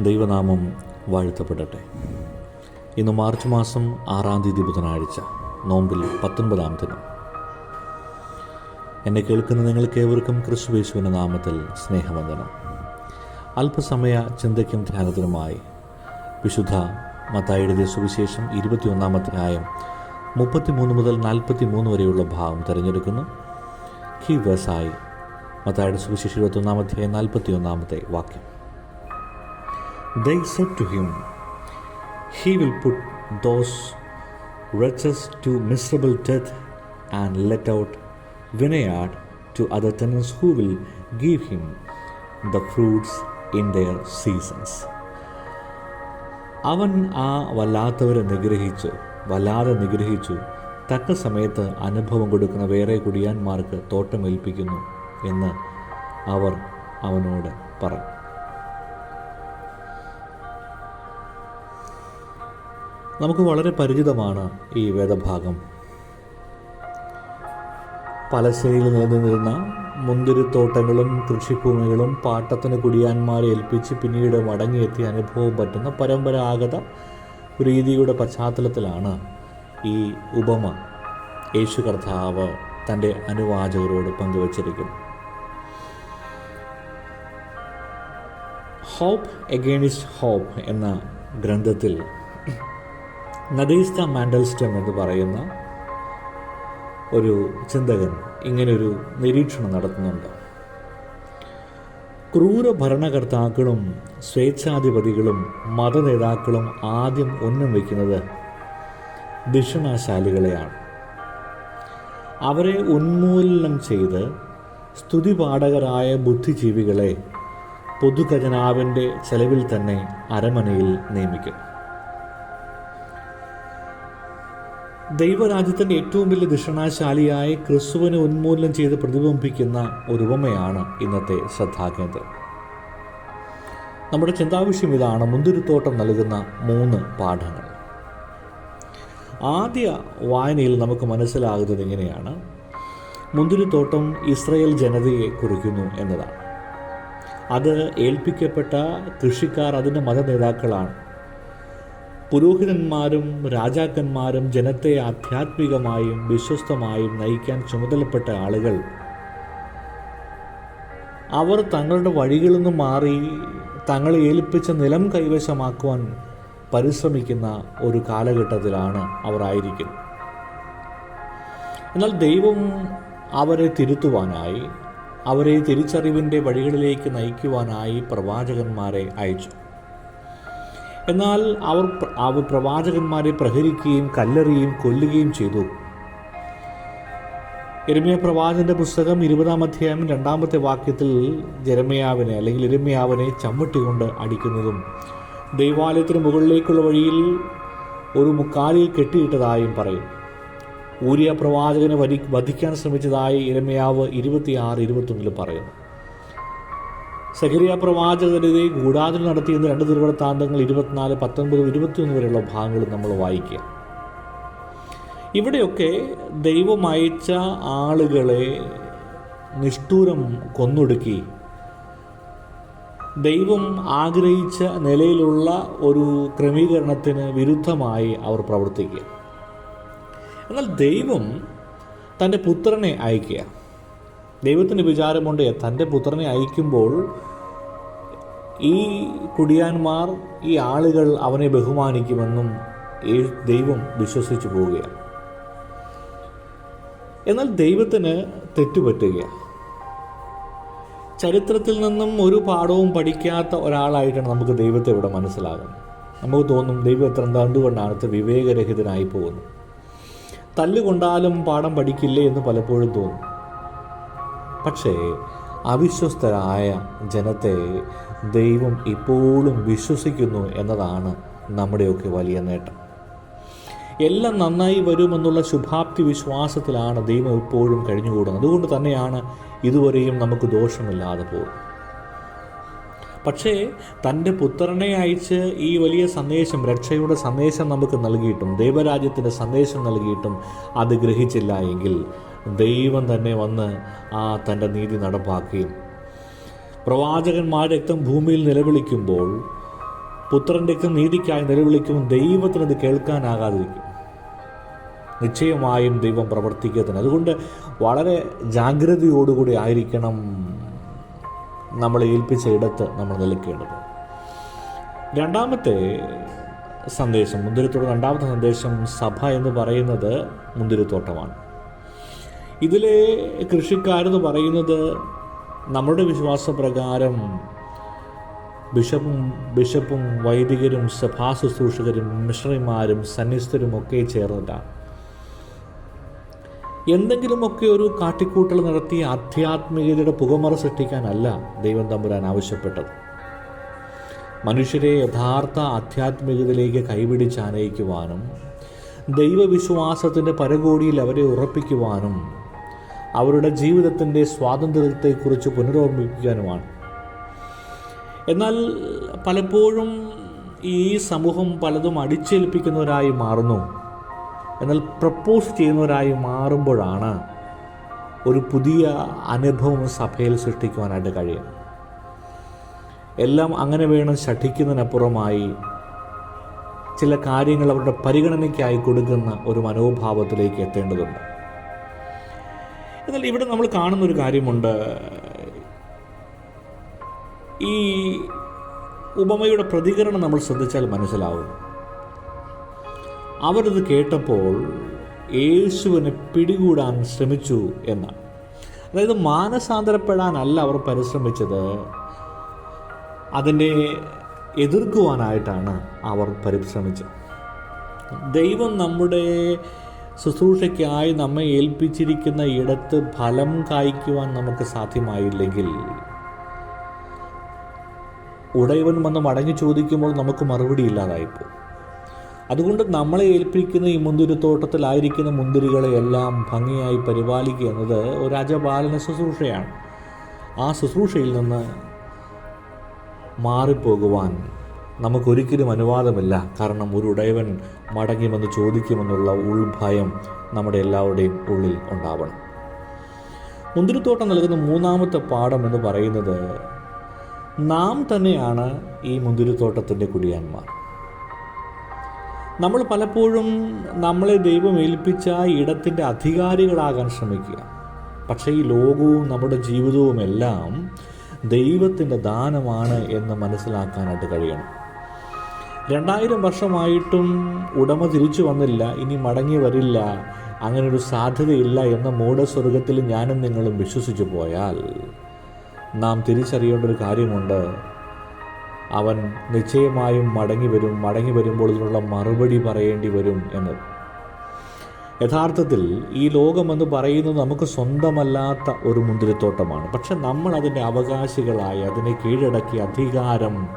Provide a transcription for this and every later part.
ദൈവനാമം വാഴ്ത്തപ്പെടട്ടെ. ഇന്ന് മാർച്ച് മാസം ആറാം തീയതി ബുധനാഴ്ച നോമ്പിൽ പത്തൊൻപതാം ദിനം. എന്നെ കേൾക്കുന്ന നിങ്ങൾക്ക് ഏവർക്കും ക്രിസ്തുവേശുവിന്റെ നാമത്തിൽ സ്നേഹവന്ദനം. അല്പസമയ ചിന്തയ്ക്കും ധ്യാനത്തിനുമായി വിശുദ്ധ മത്തായിയുടെ സുവിശേഷം ഇരുപത്തിയൊന്നാം അധ്യായം മുപ്പത്തിമൂന്ന് മുതൽ നാൽപ്പത്തി മൂന്ന് വരെയുള്ള ഭാഗം തിരഞ്ഞെടുക്കുന്നു. കീ വേഴ്സായി മത്തായുടെ സുവിശേഷം ഇരുപത്തൊന്നാം അധ്യായം നാൽപ്പത്തി ഒന്നാമത്തെ വാക്യം. They said to him, He will put those wretches to miserable death and let out vineyard to other tenants who will give him the fruits in their seasons. അവൻ ആ വല്ലാത്തവരെ നിഗ്രഹിച്ച് വല്ലാതെ നിഗ്രഹിച്ചു തക്ക സമയത്ത് അനുഭവം കൊടുക്കുന്ന വേറെ കുടിയാന്മാർക്ക് തോട്ടമേൽപ്പിക്കുന്നു എന്ന് അവർ അവനോട് പറഞ്ഞു നമുക്ക് വളരെ പരിചിതമാണ് ഈ വേദഭാഗം. പലശ്ശേരിയിൽ നിലനിന്നിരുന്ന മുന്തിരിത്തോട്ടങ്ങളും കൃഷിഭൂമികളും പാട്ടത്തിന് കുടിയാന്മാരെ ഏൽപ്പിച്ച് പിന്നീട് മടങ്ങിയെത്തിയ അനുഭവം പറ്റുന്ന പരമ്പരാഗത രീതിയുടെ പശ്ചാത്തലത്തിലാണ് ഈ ഉപമ. യേശു കർത്താവ് തന്റെ അനുവാചകരോട് പങ്കുവച്ചിരിക്കുന്നത് ഹോപ്പ് എഗെയിൻസ്റ്റ് ഹോപ്പ് എന്ന ഗ്രന്ഥത്തിൽ നദീസ്ത മാൻഡൽസ്റ്റം എന്ന് പറയുന്ന ഒരു ചിന്തകൻ ഇങ്ങനൊരു നിരീക്ഷണം നടത്തുന്നുണ്ട്. ക്രൂര ഭരണകർത്താക്കളും സ്വേച്ഛാധിപതികളും മതനേതാക്കളും ആദ്യം ഉന്നം വയ്ക്കുന്നത് ദിഷണശാലികളെയാണ് അവരെ ഉന്മൂലനം ചെയ്ത് സ്തുതിപാഠകരായ ബുദ്ധിജീവികളെ പൊതുഖജനാവിന്റെ ചെലവിൽ തന്നെ അരമനയിൽ നിയമിക്കും. ദൈവരാജ്യത്തിന്റെ ഏറ്റവും വലിയ ദിഷണാശാലിയായ ക്രിസ്തുവിനെ ഉന്മൂലനം ചെയ്ത് പ്രതിബിംബിക്കുന്ന ഒരു ഉപമയാണ് ഇന്നത്തെ ശ്രദ്ധാകേന്ദ്രം നമ്മുടെ ചിന്താവിഷയം ഇതാണ് മുന്തിരിത്തോട്ടം നൽകുന്ന മൂന്ന് പാഠങ്ങൾ. ആദ്യ വായനയിൽ നമുക്ക് മനസ്സിലാകുന്നത് എങ്ങനെയാണ് മുന്തിരിത്തോട്ടം ഇസ്രയേൽ ജനതയെ കുറിക്കുന്നു എന്നതാണ്. അത് ഏൽപ്പിക്കപ്പെട്ട കൃഷിക്കാർ അതിന്റെ മതനേതാക്കളാണ്. പുരോഹിതന്മാരും രാജാക്കന്മാരും ജനത്തെ ആധ്യാത്മികമായും വിശ്വസ്തമായും നയിക്കാൻ ചുമതലപ്പെട്ട ആളുകൾ. അവർ തങ്ങളുടെ വഴികളിൽ നിന്ന് മാറി തങ്ങളെ ഏൽപ്പിച്ച നിലം കൈവശമാക്കുവാൻ പരിശ്രമിക്കുന്ന ഒരു കാലഘട്ടത്തിലാണ് അവർ ആയിരിക്കുന്നത് എന്നാൽ ദൈവം അവരെ തിരുത്തുവാനായി അവരെ തിരിച്ചറിവിന്റെ വഴികളിലേക്ക് നയിക്കുവാനായി പ്രവാചകന്മാരെ അയച്ചു. എന്നാൽ അവർ അവർ പ്രവാചകന്മാരെ പ്രഹരിക്കുകയും കല്ലെറിയുകയും കൊല്ലുകയും ചെയ്തു. എരുമയ പ്രവാചകന്റെ പുസ്തകം ഇരുപതാം അധ്യായം രണ്ടാമത്തെ വാക്യത്തിൽ ജരമയാവിനെ അല്ലെങ്കിൽ ഇരമ്യാവിനെ ചമ്മട്ടികൊണ്ട് അടിക്കുന്നതും ദൈവാലയത്തിന് മുകളിലേക്കുള്ള വഴിയിൽ ഒരു മുക്കാലിൽ കെട്ടിയിട്ടതായും പറയും. ഊരിയ പ്രവാചകനെ വരി വധിക്കാൻ ശ്രമിച്ചതായി ഇരമയാവ് ഇരുപത്തിയാറ് ഇരുപത്തൊന്നിൽ പറയുന്നു. സഹരിയ പ്രവാചകനെതിരെ ഗൂഢാചരണം നടത്തിയെന്ന് രണ്ട് തിരുവനന്തപുരത്താന്തങ്ങൾ ഇരുപത്തിനാല് പത്തൊൻപത് ഇരുപത്തിയൊന്ന് വരെയുള്ള ഭാഗങ്ങൾ നമ്മൾ വായിക്കുക. ഇവിടെയൊക്കെ ദൈവം അയച്ച ആളുകളെ നിഷ്ഠൂരം കൊന്നൊടുക്കി. ദൈവം ആഗ്രഹിച്ച നിലയിലുള്ള ഒരു ക്രമീകരണത്തിന് വിരുദ്ധമായി അവർ പ്രവർത്തിക്കുക. എന്നാൽ ദൈവം തന്റെ പുത്രനെ അയക്കുക. ദൈവത്തിന് വിചാരമുണ്ട് തന്റെ പുത്രനെ അയക്കുമ്പോൾ ഈ കുടിയാന്മാർ ഈ ആളുകൾ അവനെ ബഹുമാനിക്കുമെന്നും ഈ ദൈവം വിശ്വസിച്ചു പോവുകയാണ്. എന്നാൽ ദൈവത്തിന് തെറ്റുപറ്റുകയാണ്. ചരിത്രത്തിൽ നിന്നും ഒരു പാഠവും പഠിക്കാത്ത ഒരാളായിട്ടാണ് നമുക്ക് ദൈവത്തെ ഇവിടെ മനസ്സിലാകുന്നത്. നമുക്ക് തോന്നും ദൈവം എത്ര എന്തുകൊണ്ടാണ് വിവേകരഹിതനായി പോകുന്നു. തല്ലുകൊണ്ടാലും പാഠം പഠിക്കില്ലേ എന്ന് പലപ്പോഴും തോന്നും. പക്ഷേ അവിശ്വസ്തരായ ജനത്തെ ദൈവം ഇപ്പോഴും വിശ്വസിക്കുന്നു എന്നതാണ് നമ്മുടെയൊക്കെ വലിയ നേട്ടം. എല്ലാം നന്നായി വരുമെന്നുള്ള ശുഭാപ്തി വിശ്വാസത്തിലാണ് ദൈവം ഇപ്പോഴും കഴിഞ്ഞുകൂടുന്നത്. അതുകൊണ്ട് തന്നെയാണ് ഇതുവരെയും നമുക്ക് ദോഷമില്ലാതെ പോകുന്നത്. പക്ഷേ തന്റെ പുത്രനെ അയച്ച് ഈ വലിയ സന്ദേശം രക്ഷയുടെ സന്ദേശം നമുക്ക് നൽകിയിട്ടും ദൈവരാജ്യത്തിന്റെ സന്ദേശം നൽകിയിട്ടും അത് ഗ്രഹിച്ചില്ല എങ്കിൽ ദൈവം തന്നെ വന്ന് ആ തന്റെ നീതി നടപ്പാക്കുകയും. പ്രവാചകന്മാർ രക്തം ഭൂമിയിൽ നിലവിളിക്കുമ്പോൾ പുത്രന്റെ രക്തം നീതിക്കായി നിലവിളിക്കുമ്പോൾ ദൈവത്തിനത് കേൾക്കാനാകാതിരിക്കും. നിശ്ചയമായും ദൈവം പ്രവർത്തിക്കത്തിന് അതുകൊണ്ട് വളരെ ജാഗ്രതയോടുകൂടി ആയിരിക്കണം നമ്മൾ ഏൽപ്പിച്ച ഇടത്ത് നമ്മൾ നിൽക്കേണ്ടത്. രണ്ടാമത്തെ സന്ദേശം മുന്തിരിത്തോട്ടം രണ്ടാമത്തെ സന്ദേശം സഭ എന്ന് പറയുന്നത് മുന്തിരിത്തോട്ടമാണ്. ഇതിലെ കൃഷിക്കാരെന്ന് പറയുന്നത് നമ്മുടെ വിശ്വാസപ്രകാരം ബിഷപ്പും ബിഷപ്പും വൈദികരും സഭാ ശുശ്രൂഷകരും മിഷണറിമാരും സന്നിസ്ഥരും ഒക്കെ ചേർന്നിട്ടാണ് എന്തെങ്കിലുമൊക്കെ ഒരു കാട്ടിക്കൂട്ടൽ നടത്തി ആധ്യാത്മികതയുടെ പുകമറ സൃഷ്ടിക്കാനല്ല ദൈവം തമ്പുരാൻ ആവശ്യപ്പെട്ടത്. മനുഷ്യരെ യഥാർത്ഥ ആധ്യാത്മികതയിലേക്ക് കൈപിടിച്ച് ആനയിക്കുവാനും ദൈവവിശ്വാസത്തിന്റെ പരകോടിയിൽ അവരെ ഉറപ്പിക്കുവാനും അവരുടെ ജീവിതത്തിന്റെ സ്വാതന്ത്ര്യത്തെക്കുറിച്ച് പുനരോർമ്മിപ്പിക്കാനുമാണ്. എന്നാൽ പലപ്പോഴും ഈ സമൂഹം പലതും അടിച്ചേൽപ്പിക്കുന്നവരായി മാറുന്നു. എന്നാൽ പ്രപ്പോസ് ചെയ്യുന്നവരായി മാറുമ്പോഴാണ് ഒരു പുതിയ അനുഭവം സഭയിൽ സൃഷ്ടിക്കുവാനായിട്ട് കഴിയും എല്ലാം അങ്ങനെ വേണം ശഠിക്കുന്നതിനപ്പുറമായി ചില കാര്യങ്ങൾ അവരുടെ പരിഗണനയ്ക്കായി കൊടുക്കുന്ന ഒരു മനോഭാവത്തിലേക്ക് എത്തേണ്ടതുണ്ട്. എന്നാൽ ഇവിടെ നമ്മൾ കാണുന്ന ഒരു കാര്യമുണ്ട്. ഈ ഉപമയുടെ പ്രതികരണം നമ്മൾ ശ്രദ്ധിച്ചാൽ മനസ്സിലാവും. അവരത് കേട്ടപ്പോൾ യേശുവിനെ പിടികൂടാൻ ശ്രമിച്ചു എന്നാണ് അതായത് മാനസാന്തരപ്പെടാനല്ല അവർ പരിശ്രമിച്ചത്. അതിനെ എതിർക്കുവാനായിട്ടാണ് അവർ പരിശ്രമിച്ചത്. ദൈവം നമ്മുടെ ശുശ്രൂഷയ്ക്കായി നമ്മെ ഏൽപ്പിച്ചിരിക്കുന്ന ഇടത്ത് ഫലം കായ്ക്കുവാൻ നമുക്ക് സാധ്യമായില്ലെങ്കിൽ ഉടയവൻ വന്ന് മടങ്ങി ചോദിക്കുമ്പോൾ നമുക്ക് മറുപടി ഇല്ലാതായിപ്പോൾ അതുകൊണ്ട് നമ്മളെ ഏൽപ്പിക്കുന്ന ഈ മുന്തിരിത്തോട്ടത്തിലായിരിക്കുന്ന മുന്തിരികളെ എല്ലാം ഭംഗിയായി പരിപാലിക്കുക എന്നത് ഒരു അജപാലന ശുശ്രൂഷയാണ്. ആ ശുശ്രൂഷയിൽ നിന്ന് മാറിപ്പോകുവാൻ നമുക്കൊരിക്കലും അനുവാദമില്ല. കാരണം ഒരു ഉടയവൻ മടങ്ങിയുമെന്ന് ചോദിക്കുമെന്നുള്ള ഉൾഭയം നമ്മുടെ എല്ലാവരുടെയും ഉള്ളിൽ ഉണ്ടാവണം. മുന്തിരിത്തോട്ടം നൽകുന്ന മൂന്നാമത്തെ പാഠം എന്ന് പറയുന്നത് നാം തന്നെയാണ് ഈ മുന്തിരിത്തോട്ടത്തിന്റെ കുടിയാന്മാർ. നമ്മൾ പലപ്പോഴും നമ്മളെ ദൈവം ഏൽപ്പിച്ച ഇടത്തിന്റെ അധികാരികളാകാൻ ശ്രമിക്കുക. പക്ഷേ ഈ ലോകവും നമ്മുടെ ജീവിതവും എല്ലാം ദൈവത്തിന്റെ ദാനമാണ് എന്ന് മനസ്സിലാക്കാനായിട്ട് കഴിയണം. രണ്ടായിരം വർഷമായിട്ടും ഉടമ തിരിച്ചു വന്നില്ല ഇനി മടങ്ങി വരില്ല. അങ്ങനെ ഒരു സാധ്യതയില്ല എന്ന മൂഢസ്വർഗത്തിൽ ഞാനും നിങ്ങളും വിശ്വസിച്ചു പോയാൽ നാം തിരിച്ചറിയേണ്ട ഒരു കാര്യമുണ്ട്. അവൻ നിശ്ചയമായും മടങ്ങി വരും മടങ്ങി വരുമ്പോൾ ഇതിനുള്ള മറുപടി പറയേണ്ടി വരും എന്ന്. യഥാർത്ഥത്തിൽ ഈ ലോകമെന്ന് പറയുന്നത് നമുക്ക് സ്വന്തമല്ലാത്ത ഒരു മുന്തിരിത്തോട്ടമാണ്. പക്ഷെ നമ്മൾ അതിന്റെ അവകാശികളായി അതിനെ കീഴടക്കി അധികാരം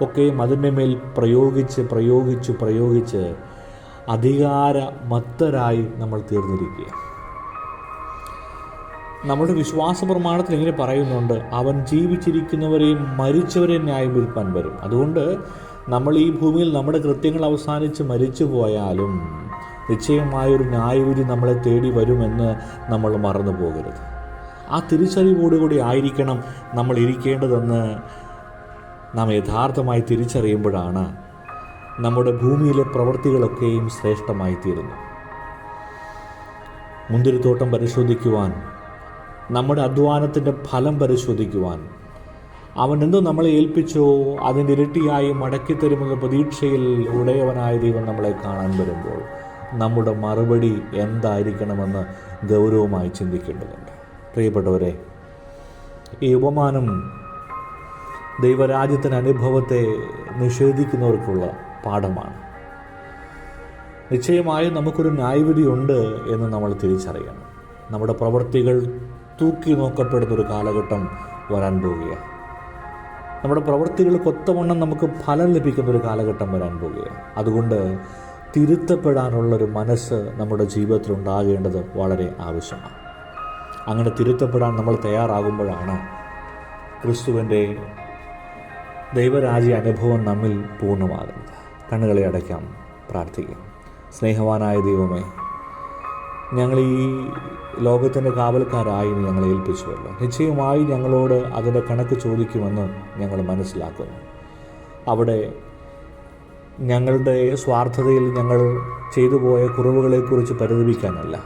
ഒക്കെയും അതിന്റെ മേൽ പ്രയോഗിച്ച് പ്രയോഗിച്ച് പ്രയോഗിച്ച് അധികാര മത്തരായി നമ്മൾ തീർന്നിരിക്കുക നമ്മുടെ വിശ്വാസ പ്രമാണത്തിൽ ഇങ്ങനെ പറയുന്നുണ്ട് അവൻ ജീവിച്ചിരിക്കുന്നവരെയും മരിച്ചവരെയും ന്യായം വിൽപ്പാൻ വരും. അതുകൊണ്ട് നമ്മൾ ഈ ഭൂമിയിൽ നമ്മുടെ കൃത്യങ്ങൾ അവസാനിച്ച് മരിച്ചു പോയാലും നിശ്ചയമായൊരു ന്യായവിധി നമ്മളെ തേടി വരുമെന്ന് നമ്മൾ മറന്നു പോകരുത് ആ തിരിച്ചറിവോടുകൂടി ആയിരിക്കണം നമ്മൾ ഇരിക്കേണ്ടതെന്ന് നാം യഥാർത്ഥമായി തിരിച്ചറിയുമ്പോഴാണ് നമ്മുടെ ഭൂമിയിലെ പ്രവൃത്തികളൊക്കെയും ശ്രേഷ്ഠമായി തീരുന്നു മുന്തിരിത്തോട്ടം പരിശോധിക്കുവാൻ നമ്മുടെ അധ്വാനത്തിന്റെ ഫലം പരിശോധിക്കുവാൻ അവൻ എന്തോ നമ്മളെ ഏൽപ്പിച്ചോ അതിന്റെ ഇരട്ടിയായി മടക്കിത്തരുമെന്ന പ്രതീക്ഷയിൽ ഉടയവനായ ദൈവം നമ്മളെ കാണാൻ വരുമ്പോൾ നമ്മുടെ മറുപടി എന്തായിരിക്കണമെന്ന് ഗൗരവമായി ചിന്തിക്കേണ്ടതുണ്ട്. പ്രിയപ്പെട്ടവരെ ഈ ഉപമാനം ദൈവരാജ്യത്തിന്റെ അനുഭവത്തെ നിഷേധിക്കുന്നവർക്കുള്ള പാഠമാണ്. നിശ്ചയമായും നമുക്കൊരു ന്യായവിധിയുണ്ട് എന്ന് നമ്മൾ തിരിച്ചറിയണം. നമ്മുടെ പ്രവൃത്തികൾ തൂക്കി നോക്കപ്പെടുന്ന ഒരു കാലഘട്ടം വരാൻ പോവുകയാണ്. നമ്മുടെ പ്രവൃത്തികൾ ഒത്തവണ്ണം നമുക്ക് ഫലം ലഭിക്കുന്ന ഒരു കാലഘട്ടം വരാൻ പോവുകയാണ്. അതുകൊണ്ട് തിരുത്തപ്പെടാനുള്ളൊരു മനസ്സ് നമ്മുടെ ജീവിതത്തിൽ ഉണ്ടാകേണ്ടത് വളരെ ആവശ്യമാണ്. അങ്ങനെ തിരുത്തപ്പെടാൻ നമ്മൾ തയ്യാറാകുമ്പോഴാണ് ക്രിസ്തുവിന്റെ ദൈവരാജ്യ അനുഭവം നമ്മിൽ പൂർണമാകുന്നത് കണ്ണുകളെ അടയ്ക്കാം പ്രാർത്ഥിക്കാം. സ്നേഹവാനായ ദൈവമേ ഞങ്ങൾ ഈ ലോകത്തിന്റെ കാവൽക്കാരായി ഞങ്ങളെ ഏൽപ്പിച്ചുവല്ലോ. നിശ്ചയമായി ഞങ്ങളോട് അതിന്റെ കണക്ക് ചോദിക്കുമെന്ന് ഞങ്ങൾ മനസ്സിലാക്കുന്നു. അവിടെ ഞങ്ങളുടെ സ്വാർത്ഥതയിൽ ഞങ്ങൾ ചെയ്തു പോയ കുറവുകളെക്കുറിച്ച് പരിതപിക്കാനല്ല.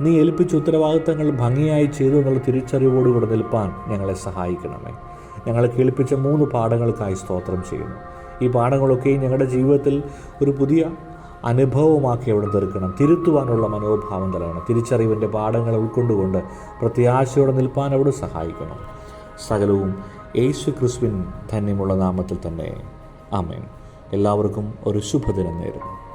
നീ ഏൽപ്പിച്ച ഉത്തരവാദിത്തങ്ങൾ ഭംഗിയായി ചെയ്തു എന്നുള്ള തിരിച്ചറിവോടുകൂടെ നിൽപ്പാൻ ഞങ്ങളെ സഹായിക്കണമേ. ഞങ്ങളെ കേൾപ്പിച്ച മൂന്ന് പാഠങ്ങൾക്കായി സ്തോത്രം ചെയ്യുന്നു. ഈ പാഠങ്ങളൊക്കെ ഞങ്ങളുടെ ജീവിതത്തിൽ ഒരു പുതിയ അനുഭവമാക്കി അവിടെ തീർക്കണം. തിരുത്തുവാനുള്ള മനോഭാവം തരണം തിരിച്ചറിവിന്റെ പാഠങ്ങൾ ഉൾക്കൊണ്ടുകൊണ്ട് പ്രത്യാശയോടെ നിൽപ്പാൻ അവിടെ സഹായിക്കണം. സകലവും യേശു ക്രിസ്തുവിൻ ധന്യമുള്ള നാമത്തിൽ തന്നെ. ആമേൻ. എല്ലാവർക്കും ഒരു ശുഭദിനം നേരുന്നു.